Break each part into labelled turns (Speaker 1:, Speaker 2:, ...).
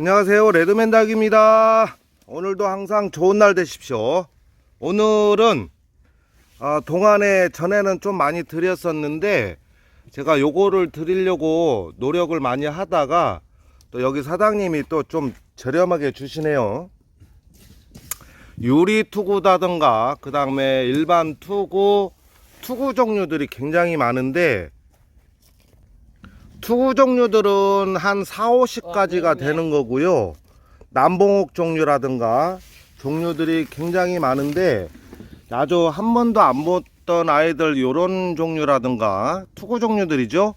Speaker 1: 안녕하세요. 레드맨 닭입니다. 오늘도 항상 좋은 날 되십시오. 오늘은 아, 동안에 전에는 좀 많이 드렸었는데 제가 요거를 드리려고 노력을 많이 하다가 또 여기 사장님이 또 좀 저렴하게 주시네요. 유리 투구다든가 그 다음에 일반 투구 투구 종류들이 굉장히 많은데 투구 종류들은 한 4, 50가지가 되는 거고요. 남봉옥 종류라든가 종류들이 굉장히 많은데 아주 한 번도 안 봤던 아이들 요런 종류라든가 투구 종류들이죠.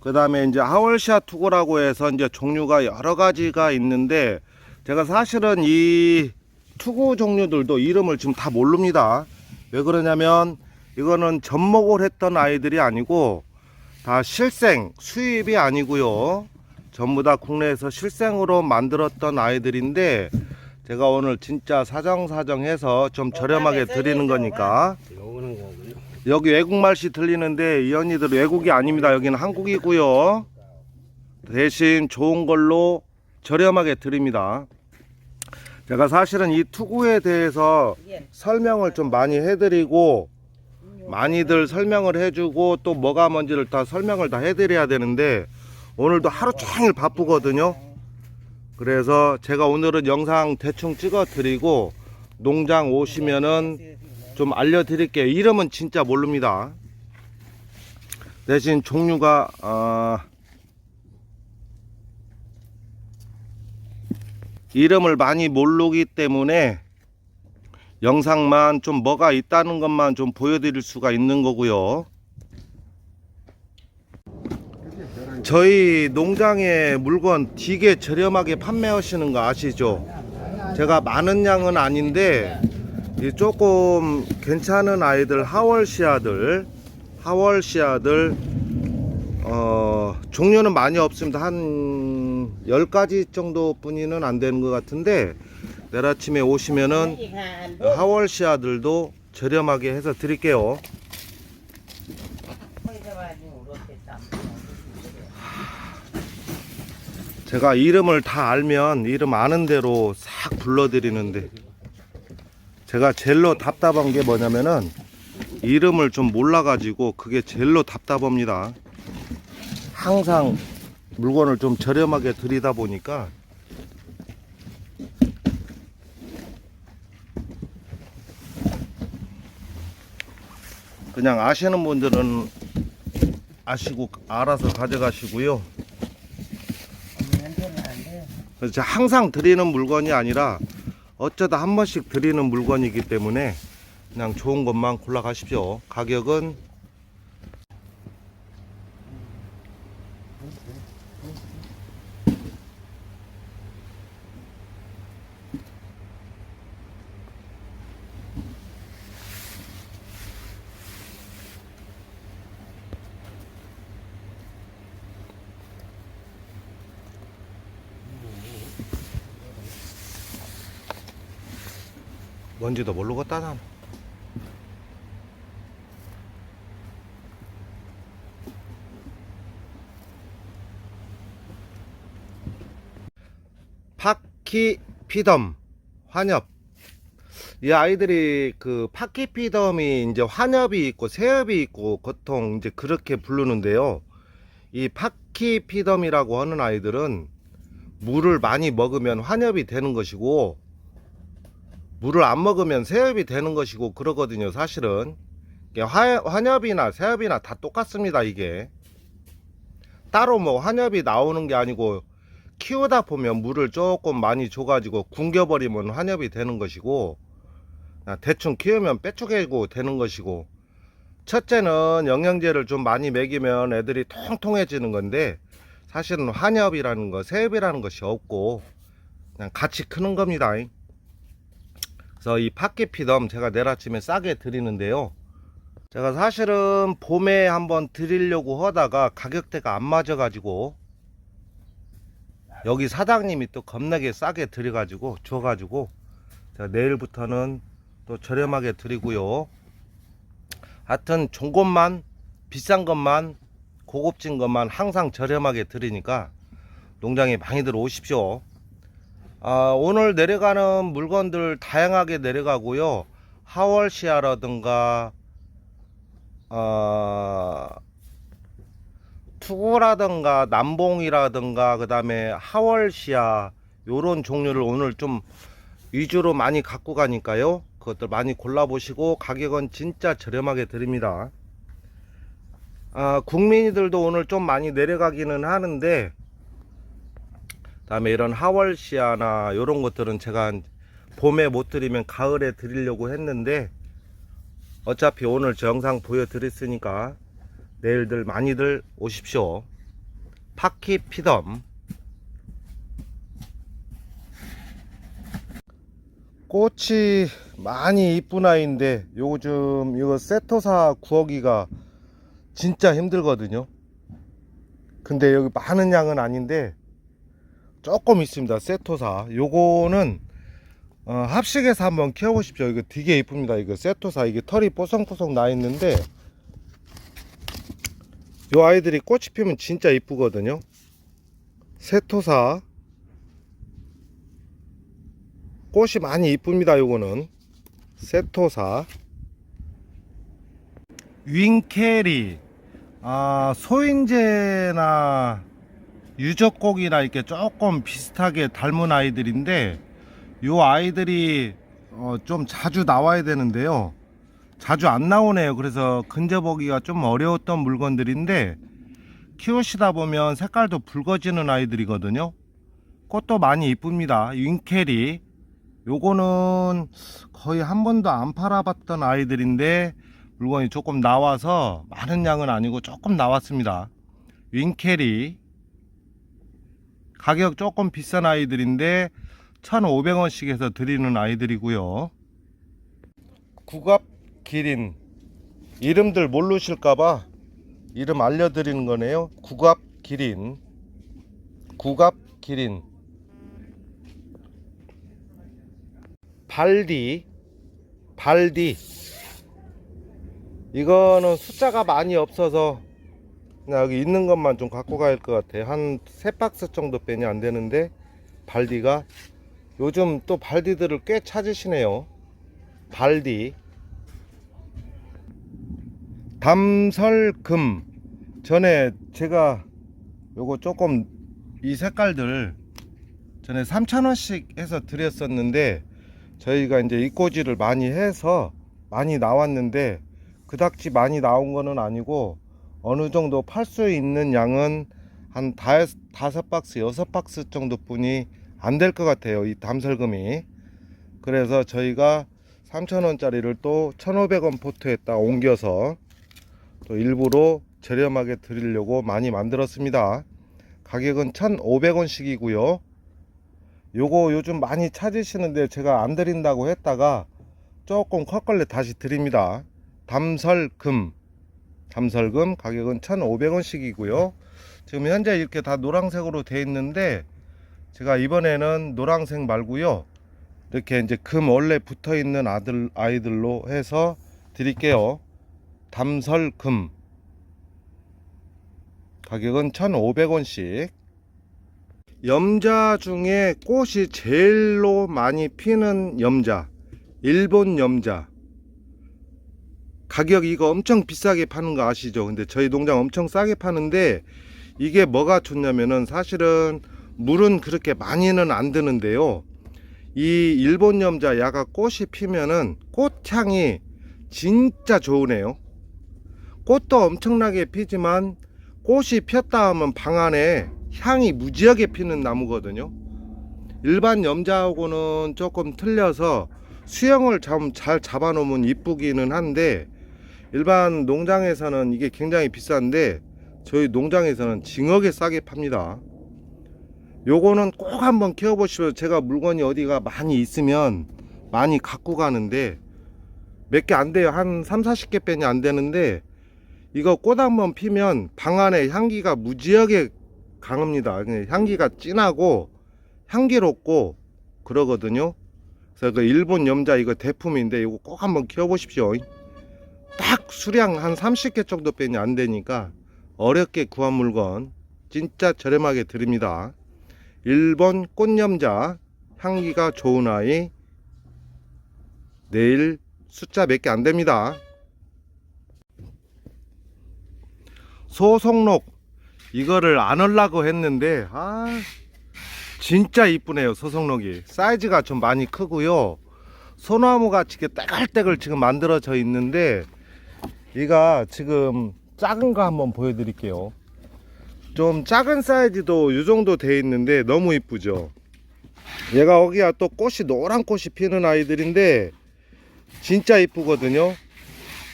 Speaker 1: 그 다음에 이제 하월시아 투구라고 해서 이제 종류가 여러 가지가 있는데 제가 사실은 이 투구 종류들도 이름을 지금 다 모릅니다. 왜 그러냐면 이거는 접목을 했던 아이들이 아니고 다 실생 수입이 아니고요. 전부 다 국내에서 실생으로 만들었던 아이들인데 제가 오늘 진짜 사정사정해서 좀 저렴하게 드리는 거니까.
Speaker 2: 요거는 거군요.
Speaker 1: 여기 외국말씨 들리는데 이 언니들 외국이 아닙니다. 여기는 한국이고요. 대신 좋은 걸로 저렴하게 드립니다. 제가 사실은 이 투구에 대해서 설명을 좀 많이 해드리고 많이들 설명을 해주고 또 뭐가 뭔지를 다 설명을 다 해드려야 되는데 오늘도 하루 종일 바쁘거든요. 그래서 제가 오늘은 영상 대충 찍어 드리고 농장 오시면은 좀 알려드릴게요. 이름은 진짜 모릅니다. 대신 종류가 어, 이름을 많이 모르기 때문에 영상만 좀 뭐가 있다는 것만 좀 보여드릴 수가 있는 거고요. 저희 농장에 물건 되게 저렴하게 판매하시는 거 아시죠? 제가 많은 양은 아닌데 이 조금 괜찮은 아이들 하월시아들 하월시아들 어, 종류는 많이 없습니다. 한 10가지 정도 뿐이는 안 되는 것 같은데 내일 아침에 오시면은 하월시아들도 저렴하게 해서 드릴게요. 제가 이름을 다 알면 이름 아는 대로 싹 불러드리는데 제가 제일로 답답한 게 뭐냐면은 이름을 좀 몰라가지고 그게 제일로 답답합니다. 항상 물건을 좀 저렴하게 드리다 보니까 그냥 아시는 분들은 아시고 알아서 가져가시고요. 그래서 항상 드리는 물건이 아니라 어쩌다 한 번씩 드리는 물건이기 때문에 그냥 좋은 것만 골라 가십시오. 가격은 뭔지도 모르겠다 난. 파키 피덤 환엽 이 아이들이 그 파키 피덤이 이제 환엽이 있고 새엽이 있고 보통 이제 그렇게 부르는데요 이 파키 피덤이라고 하는 아이들은 물을 많이 먹으면 환엽이 되는 것이고 물을 안 먹으면 새엽이 되는 것이고 그러거든요 사실은. 화, 환엽이나 새엽이나 다 똑같습니다 이게. 따로 뭐 환엽이 나오는 게 아니고 키우다 보면 물을 조금 많이 줘가지고 굶겨버리면 환엽이 되는 것이고 아, 대충 키우면 빼쪽이고 되는 것이고. 첫째는 영양제를 좀 많이 먹이면 애들이 통통해지는 건데 사실은 환엽이라는 거 새엽이라는 것이 없고 그냥 같이 크는 겁니다 그래서 이 팥게피덤 제가 내일 아침에 싸게 드리는데요. 제가 사실은 봄에 한번 드리려고 하다가 가격대가 안 맞아가지고 여기 사장님이 또 겁나게 싸게 드려가지고 줘가지고 제가 내일부터는 또 저렴하게 드리고요. 하여튼 좋은 것만 비싼 것만 고급진 것만 항상 저렴하게 드리니까 농장에 많이들 오십시오. 아, 오늘 내려가는 물건들 다양하게 내려가고요. 하월시아라든가 어, 투구라든가 남봉이라든가 그 다음에 하월시아 요런 종류를 오늘 좀 위주로 많이 갖고 가니까요. 그것들 많이 골라보시고 가격은 진짜 저렴하게 드립니다. 아, 국민이들도 오늘 좀 많이 내려가기는 하는데 다음에 이런 하월시아나 이런 것들은 제가 봄에 못 드리면 가을에 드리려고 했는데 어차피 오늘 저 영상 보여드렸으니까 내일들 많이들 오십시오. 파키 피덤. 꽃이 많이 이쁜 아이인데 요즘 이거 세토사 구하기가 진짜 힘들거든요. 근데 여기 많은 양은 아닌데 조금 있습니다. 세토사. 요거는 어, 합식에서 한번 키워보십시오. 이거 되게 이쁩니다. 이거 세토사. 이게 털이 뽀송뽀송 나 있는데 요 아이들이 꽃이 피면 진짜 이쁘거든요. 세토사. 꽃이 많이 이쁩니다 요거는. 세토사. 윙캐리. 아 소인재나 유적곡이나 이렇게 조금 비슷하게 닮은 아이들인데 요 아이들이 어, 좀 자주 나와야 되는데요. 자주 안 나오네요. 그래서 근접하기가 좀 어려웠던 물건들인데 키우시다 보면 색깔도 붉어지는 아이들이거든요. 꽃도 많이 이쁩니다. 윙캐리. 요거는 거의 한 번도 안 팔아봤던 아이들인데 물건이 조금 나와서 많은 양은 아니고 조금 나왔습니다. 윙캐리 가격 조금 비싼 아이들인데 1,500원씩 해서 드리는 아이들이고요. 국압 기린 이름들 모르실까봐 이름 알려드리는 거네요. 국압 기린 국압 기린 발디 발디 이거는 숫자가 많이 없어서 그냥 여기 있는 것만 좀 갖고 갈 것 같아요. 한 세 박스 정도 빼니 안 되는데 발디가 요즘 또 발디들을 꽤 찾으시네요. 발디 담설금 전에 제가 요거 조금 이 색깔들 전에 3,000원씩 해서 드렸었는데 저희가 이제 이꼬지를 많이 해서 많이 나왔는데 그닥지 많이 나온 거는 아니고 어느 정도 팔 수 있는 양은 한 다, 다섯 박스, 여섯 박스 정도 뿐이 안 될 것 같아요. 이 담설금이. 그래서 저희가 3,000원짜리를 또 1,500원 포트에다 옮겨서 또 일부러 저렴하게 드리려고 많이 만들었습니다. 가격은 1,500원씩이고요. 요거 요즘 많이 찾으시는데 제가 안 드린다고 했다가 조금 컸걸래 다시 드립니다. 담설금. 담설금 가격은 1,500원씩이고요. 지금 현재 이렇게 다 노란색으로 돼 있는데 제가 이번에는 노란색 말고요. 이렇게 이제 금 원래 붙어 있는 아들 아이들로 해서 드릴게요. 담설금 가격은 1,500원씩. 염자 중에 꽃이 제일로 많이 피는 염자. 일본 염자. 가격 이거 엄청 비싸게 파는 거 아시죠? 근데 저희 농장 엄청 싸게 파는데 이게 뭐가 좋냐면은 사실은 물은 그렇게 많이는 안 드는데요. 이 일본 염자 야가 꽃이 피면은 꽃향이 진짜 좋으네요. 꽃도 엄청나게 피지만 꽃이 폈다 하면 방 안에 향이 무지하게 피는 나무거든요. 일반 염자하고는 조금 틀려서 수영을 좀잘 잡아놓으면 이쁘기는 한데 일반 농장에서는 이게 굉장히 비싼데 저희 농장에서는 징하게 싸게 팝니다. 요거는 꼭 한번 키워보시면 제가 물건이 어디가 많이 있으면 많이 갖고 가는데 몇 개 안 돼요. 한 3, 40개 빼니 안 되는데 이거 꽃 한번 피면 방 안에 향기가 무지하게 강합니다. 향기가 진하고 향기롭고 그러거든요. 그래서 그 일본 염자 이거 대품인데 이거 꼭 한번 키워보십시오. 딱 수량 한 30개 정도 빼니 안 되니까 어렵게 구한 물건 진짜 저렴하게 드립니다. 1번 꽃염자 향기가 좋은 아이 내일 숫자 몇 개 안 됩니다. 소송록 이거를 안 하려고 했는데 아 진짜 이쁘네요 소송록이 사이즈가 좀 많이 크고요 소나무 같이 이렇게 떼글떼글 지금 만들어져 있는데 얘가 지금 작은 거 한번 보여드릴게요. 좀 작은 사이즈도 이 정도 돼 있는데 너무 이쁘죠? 얘가 여기가 또 꽃이 노란 꽃이 피는 아이들인데 진짜 이쁘거든요?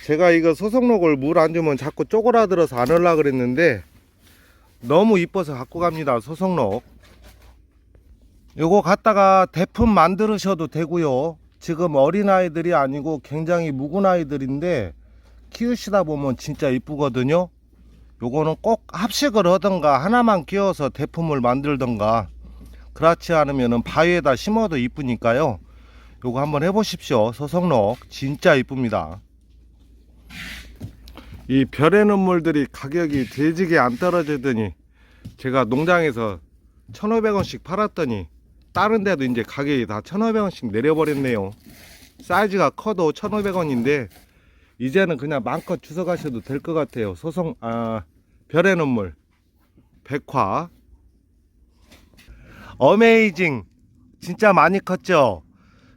Speaker 1: 제가 이거 소송록을 물 안 주면 자꾸 쪼그라들어서 안 하려 그랬는데 너무 이뻐서 갖고 갑니다 소송록. 요거 갖다가 대품 만들으셔도 되고요. 지금 어린아이들이 아니고 굉장히 묵은 아이들인데 키우시다 보면 진짜 이쁘거든요. 요거는 꼭 합식을 하던가 하나만 끼워서 대품을 만들던가 그렇지 않으면 바위에다 심어도 이쁘니까요. 요거 한번 해보십시오. 소송록 진짜 이쁩니다. 이 별의 눈물들이 가격이 돼지게 안 떨어지더니 제가 농장에서 1,500원씩 팔았더니 다른 데도 이제 가격이 다 1,500원씩 내려버렸네요. 사이즈가 커도 1,500원인데 이제는 그냥 마음껏 주워 가셔도 될 것 같아요. 소송 아 별의 눈물 백화 어메이징 진짜 많이 컸죠.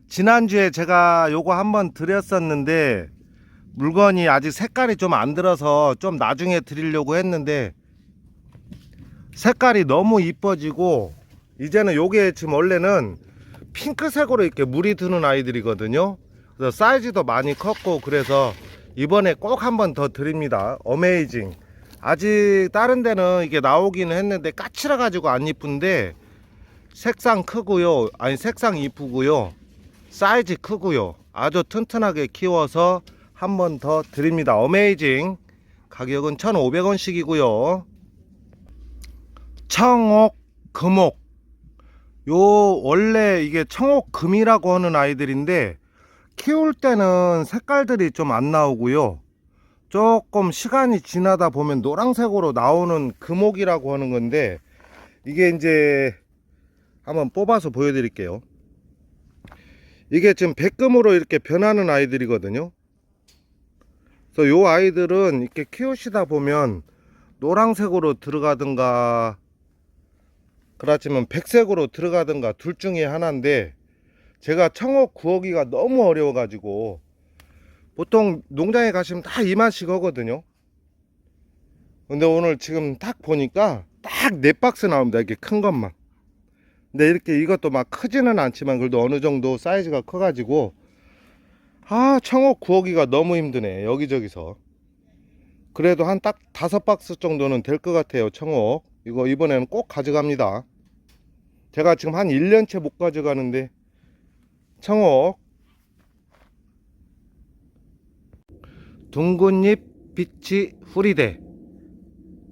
Speaker 1: 지난주에 제가 요거 한번 드렸었는데 물건이 아직 색깔이 좀 안 들어서 좀 나중에 드리려고 했는데 색깔이 너무 이뻐지고 이제는 요게 지금 원래는 핑크색으로 이렇게 물이 드는 아이들이거든요 그래서 사이즈도 많이 컸고 그래서 이번에 꼭 한번 더 드립니다. 어메이징 아직 다른 데는 이게 나오기는 했는데 까칠해 가지고 안 이쁜데 색상 크고요. 아니 색상 이쁘고요. 사이즈 크고요. 아주 튼튼하게 키워서 한 번 더 드립니다. 어메이징 가격은 1,500원씩이고요. 청옥 금옥. 요 원래 이게 청옥 금이라고 하는 아이들인데 키울 때는 색깔들이 좀 안 나오고요. 조금 시간이 지나다 보면 노란색으로 나오는 금옥이라고 하는 건데 이게 이제 한번 뽑아서 보여드릴게요. 이게 지금 백금으로 이렇게 변하는 아이들이거든요. 그래서 요 아이들은 이렇게 키우시다 보면 노란색으로 들어가든가 그렇지만 백색으로 들어가든가 둘 중에 하나인데 제가 청옥 구하기가 너무 어려워 가지고 보통 농장에 가시면 다 이만씩 하거든요. 근데 오늘 지금 딱 보니까 딱 네 박스 나옵니다 이렇게 큰 것만. 근데 이렇게 이것도 막 크지는 않지만 그래도 어느 정도 사이즈가 커 가지고 아 청옥 구하기가 너무 힘드네 여기저기서. 그래도 한 딱 다섯 박스 정도는 될 것 같아요 청옥 이거 이번에는 꼭 가져갑니다. 제가 지금 한 1년째 못 가져가는데 청옥. 둥근잎 빛이 후리대.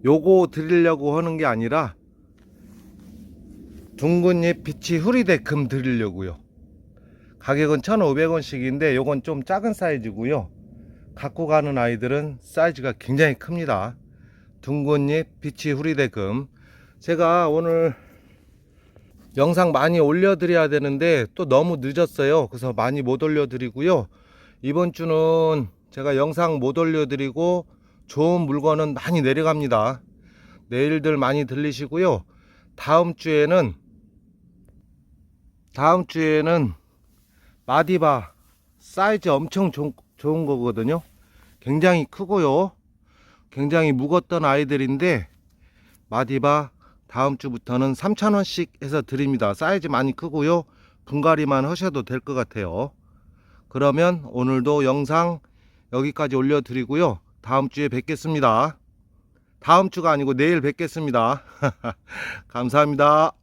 Speaker 1: 요거 드리려고 하는 게 아니라 둥근잎 빛이 후리대 금 드리려고요. 가격은 1,500원씩인데 요건 좀 작은 사이즈고요. 갖고 가는 아이들은 사이즈가 굉장히 큽니다. 둥근잎 빛이 후리대 금. 제가 오늘 영상 많이 올려드려야 되는데 또 너무 늦었어요. 그래서 많이 못 올려드리고요. 이번 주는 제가 영상 못 올려드리고 좋은 물건은 많이 내려갑니다. 내일들 많이 들리시고요. 다음 주에는 다음 주에는 마디바 사이즈 엄청 좋, 좋은 거거든요. 굉장히 크고요. 굉장히 묵었던 아이들인데 마디바 다음 주부터는 3,000원씩 해서 드립니다. 사이즈 많이 크고요. 분갈이만 하셔도 될 것 같아요. 그러면 오늘도 영상 여기까지 올려드리고요. 다음 주에 뵙겠습니다. 다음 주가 아니고 내일 뵙겠습니다. 감사합니다